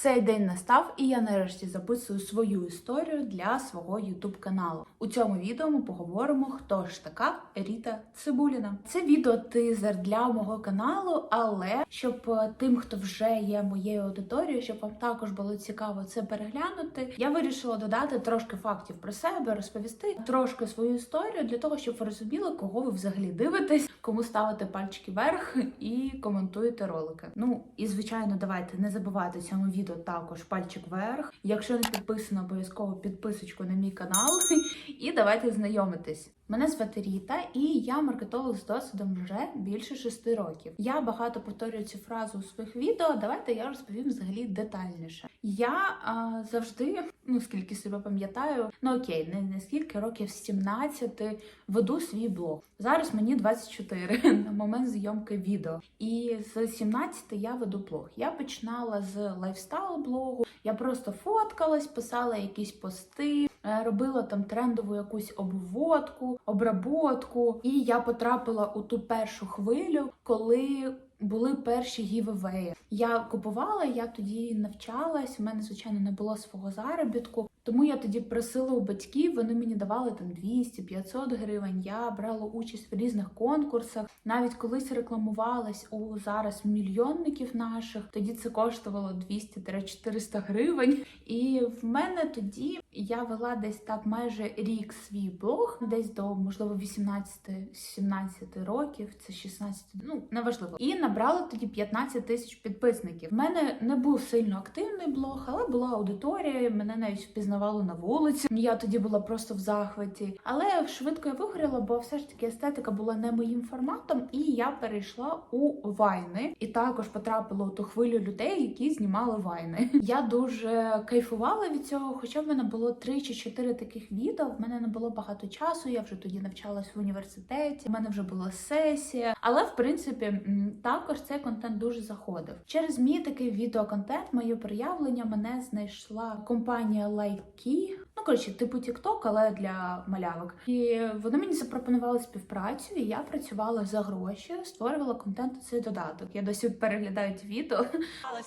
Цей день настав, і я нарешті записую свою історію для свого ютуб каналу. У цьому відео ми поговоримо, хто ж така Ріта Цибуліна. Це відео тизер для мого каналу, але щоб е, тим, хто вже є моєю аудиторією, щоб вам також було цікаво це переглянути, я вирішила додати трошки фактів про себе, розповісти трошки свою історію для того, щоб ви розуміли, кого ви взагалі дивитесь, кому ставите пальчики вверх і коментуєте ролики. Ну і звичайно, давайте не забувайте цьому відео також пальчик вверх. Якщо не підписано, обов'язково підписочку на мій канал. І давайте знайомитись. Мене звати Ріта, і я маркетолог з досвідом вже більше шести років. Я багато повторюю цю фразу у своїх відео. Давайте я розповім взагалі детальніше. Я а, завжди, ну скільки себе пам'ятаю, ну окей, не, не скільки років з 17 веду свій блог. Зараз мені 24 на момент зйомки відео. І з 17 я веду блог. Я починала з лайфстайл блогу. Я просто фоткалась, писала якісь пости, е, робила там трендову якусь обводку, обработку. І я потрапила у ту першу хвилю, коли. Були перші гівевеї. Я купувала, я тоді навчалась. У мене звичайно не було свого заробітку. Тому я тоді просила у батьків, вони мені давали там 200-500 гривень. Я брала участь в різних конкурсах. Навіть колись рекламувалась у зараз мільйонників наших. Тоді це коштувало 200-400 гривень. І в мене тоді я вела десь так майже рік свій блог, десь до можливо 18-17 років. Це 16, ну неважливо. І набрала тоді 15 тисяч підписників. В мене не був сильно активний блог, але була аудиторія. Мене навіть впізнавали на вулиці. Я тоді була просто в захваті. Але швидко я вигоріла, бо все ж таки естетика була не моїм форматом, і я перейшла у вайни і також потрапила у ту хвилю людей, які знімали вайни. Я дуже кайфувала від цього, хоча в мене було 3 чи 4 таких відео. В мене не було багато часу. Я вже тоді навчалась в університеті. У мене вже була сесія. Але в принципі також цей контент дуже заходив. Через мій такий відеоконтент, моє проявлення мене знайшла компанія Лайкі. Ну, коротше, типу TikTok, але для малявок. І вони мені запропонували співпрацю, і я працювала за гроші, створювала контент у цей додаток. Я досі переглядаю ці відео.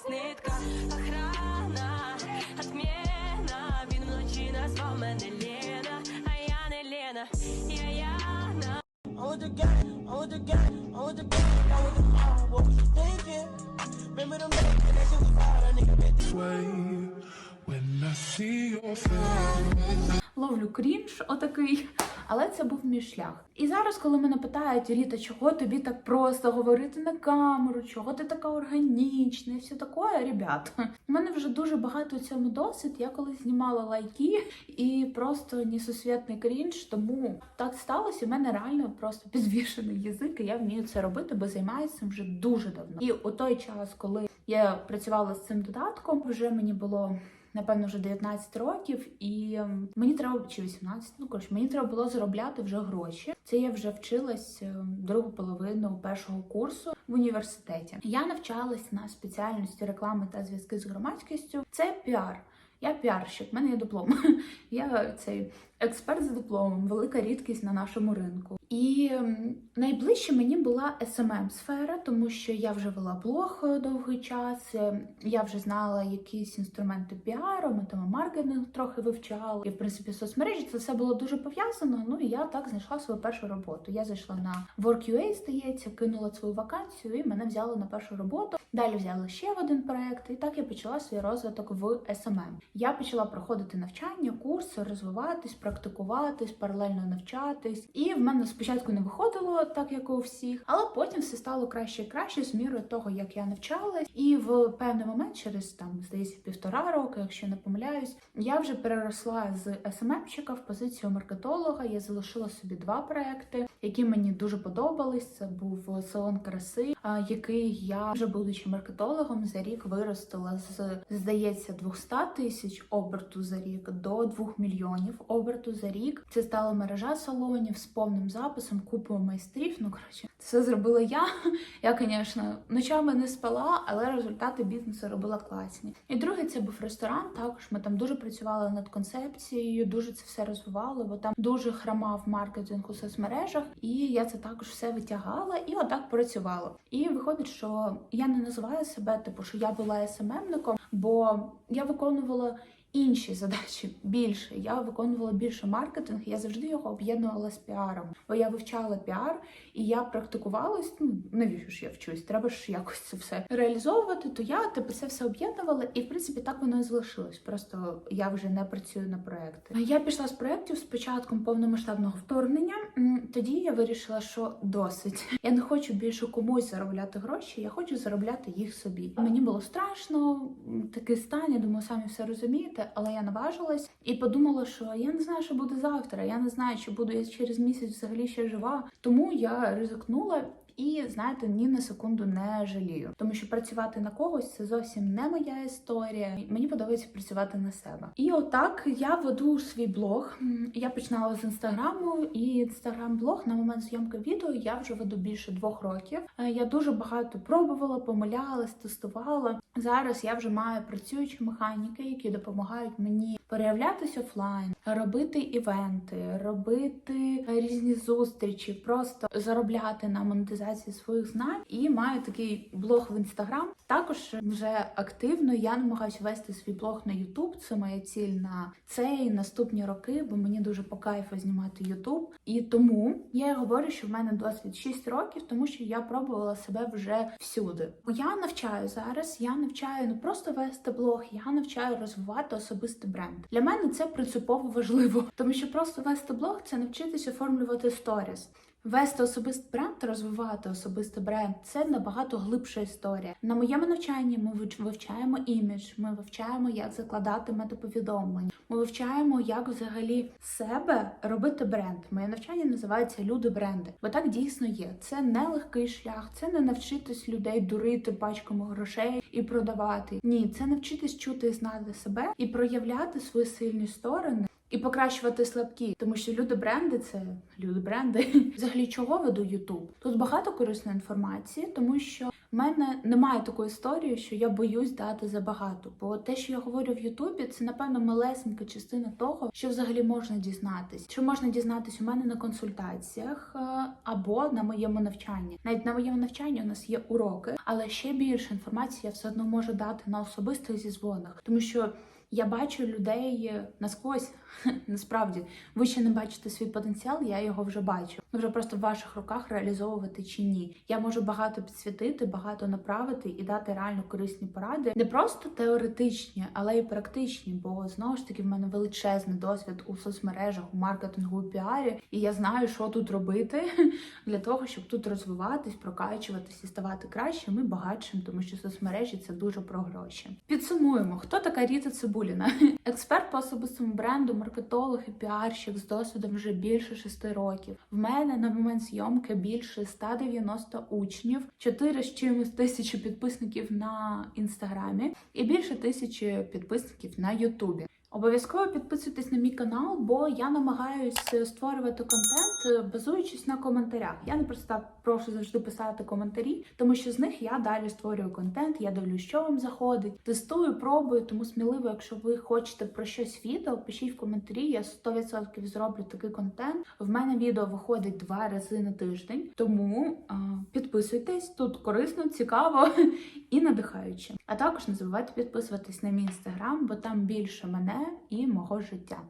Нитка, охрана, отмена Він вночі назвав мене Лена, а я не Лена, я Яна? Remember them days that was a nigga been way. Ловлю крінж отакий. Але це був мій шлях. І зараз, коли мене питають, Ріта, чого тобі так просто говорити на камеру, чого ти така органічна і все таке, ребят. У мене вже дуже багато цьому досвід. Я колись знімала лайки і просто несусвітний крінж, тому так сталося. У мене реально просто підвішений язик, і я вмію це робити, бо займаюся цим вже дуже давно. І у той час, коли я працювала з цим додатком, вже мені було напевно, вже 19 років, і ем, мені треба чи 18, ну коротше, мені треба було заробляти вже гроші. Це я вже вчилась ем, другу половину першого курсу в університеті. Я навчалась на спеціальності реклами та зв'язки з громадськістю. Це піар. Я піарщик, в мене є диплом. Я цей експерт за дипломом, велика рідкість на нашому ринку. І найближче мені була smm сфера, тому що я вже вела блог е, довгий час. е, Я вже знала якісь інструменти піару, ми там маркетинг трохи вивчали. І в принципі соцмережі це все було дуже пов'язано. Ну і я так знайшла свою першу роботу. Я зайшла на Work.ua, здається, кинула свою вакансію, і мене взяли на першу роботу. Далі взяли ще один проект, і так я почала свій розвиток в SMM. Я почала проходити навчання, курси, розвиватись, практикуватись, паралельно навчатись. І в мене спочатку не виходило так, як у всіх, але потім все стало краще і краще з мірою того, як я навчалась. І в певний момент, через там здається півтора року, якщо не помиляюсь, я вже переросла з СММщика в позицію маркетолога. Я залишила собі два проекти, які мені дуже подобались. Це був салон краси, який я вже будучи маркетологом за рік виростила з здається 200 тисяч оберту за рік до 2 мільйонів оберту за рік. Це стала мережа салонів з повним записом, купою майстрів. Ну коротше, це зробила я. Я, звісно, ночами не спала, але результати бізнесу робила класні. І другий це був ресторан. Також ми там дуже працювали над концепцією, дуже це все розвивали, бо там дуже хромав маркетинг у соцмережах, і я це також все витягала і отак працювала. І виходить, що я не називаю себе, типу, що я була СММником, бо я виконувала. Інші задачі більше. Я виконувала більше маркетинг, я завжди його об'єднувала з піаром. Бо я вивчала піар і я практикувалась. Ну навіщо ж я вчусь? Треба ж якось це все реалізовувати. То я типу це все об'єднувала, і в принципі так воно і залишилось. Просто я вже не працюю на проекти. Я пішла з проєктів з початком повномасштабного вторгнення. Тоді я вирішила, що досить. Я не хочу більше комусь заробляти гроші, я хочу заробляти їх собі. Мені було страшно, такий стан. Я думаю, самі все розумієте, але я наважилась і подумала, що я не знаю, що буде завтра. Я не знаю, чи буду я через місяць взагалі ще жива. Тому я ризикнула. І знаєте, ні на секунду не жалію, тому що працювати на когось це зовсім не моя історія. Мені подобається працювати на себе. І отак я веду свій блог. Я починала з інстаграму, і інстаграм-блог на момент зйомки відео я вже веду більше двох років. Е, Я дуже багато пробувала, помилялась, тестувала. Зараз я вже маю працюючі механіки, які допомагають мені проявлятися офлайн, робити івенти, робити різні зустрічі, просто заробляти на монетизації своїх знань. І маю такий блог в інстаграм. Також вже активно я намагаюся вести свій блог на Ютуб. Це моя ціль на цей наступні роки, бо мені дуже по кайфу знімати Ютуб. І тому я говорю, що в мене досвід 6 років, тому що я пробувала себе вже всюди. Я навчаю зараз. Я навчаю не просто вести блог, я навчаю розвивати особистий бренд. Для мене це принципово важливо, тому що просто вести блог це навчитися оформлювати сторіс. Вести особистий бренд, розвивати особистий бренд це набагато глибша історія. На моєму навчанні ми вивч- вивчаємо імідж, ми вивчаємо, як закладати метаповідомлення. Ми вивчаємо, як взагалі себе робити бренд. Моє навчання називається Люди бренди, бо так дійсно є. Це не легкий шлях, це не навчитись людей дурити пачками грошей і продавати. Ні, це навчитись чути і знати себе і проявляти свої сильні сторони. І покращувати слабкі, тому що люди бренди це люди бренди. Взагалі, чого веду Ютуб? Тут багато корисної інформації, тому що в мене немає такої історії, що я боюсь дати забагато. Бо те, що я говорю в Ютубі, це напевно малесенька частина того, що взагалі можна дізнатись. Що можна дізнатись у мене на консультаціях е, або на моєму навчанні. Навіть на моєму навчанні у нас є уроки, але ще більше інформації я все одно можу дати на особистих зізвонах, тому що. Я бачу людей насквозь. Насправді, ви ще не бачите свій потенціал, я його вже бачу. Ну, Вже просто в ваших руках реалізовувати чи ні. Я можу багато підсвітити, багато направити і дати реально корисні поради. Не просто теоретичні, але й практичні. Бо знову ж таки в мене величезний досвід у соцмережах, у маркетингу, у піарі, і я знаю, що тут робити для того, щоб тут розвиватись, прокачуватись і ставати кращим і багатшим, тому що соцмережі це дуже про гроші. Підсумуємо, хто така Ріта Цибуліна? Експерт по особистому бренду, маркетолог і піарщик з досвідом вже більше шести років. В мене на момент зйомки більше 190 учнів, 4 з чимось тисячі підписників на інстаграмі і більше тисячі підписників на Ютубі. Обов'язково підписуйтесь на мій канал, бо я намагаюся створювати контент, е, базуючись на коментарях. Я не просто так прошу завжди писати коментарі, тому що з них я далі створюю контент, я дивлюсь, що вам заходить, тестую, пробую. Тому сміливо, якщо ви хочете про щось відео, пишіть в коментарі. Я 100% зроблю такий контент. В мене відео виходить два рази на тиждень, тому а, підписуйтесь тут корисно, цікаво і надихаюче. А також не забувайте підписуватись на мій інстаграм, бо там більше мене і мого життя.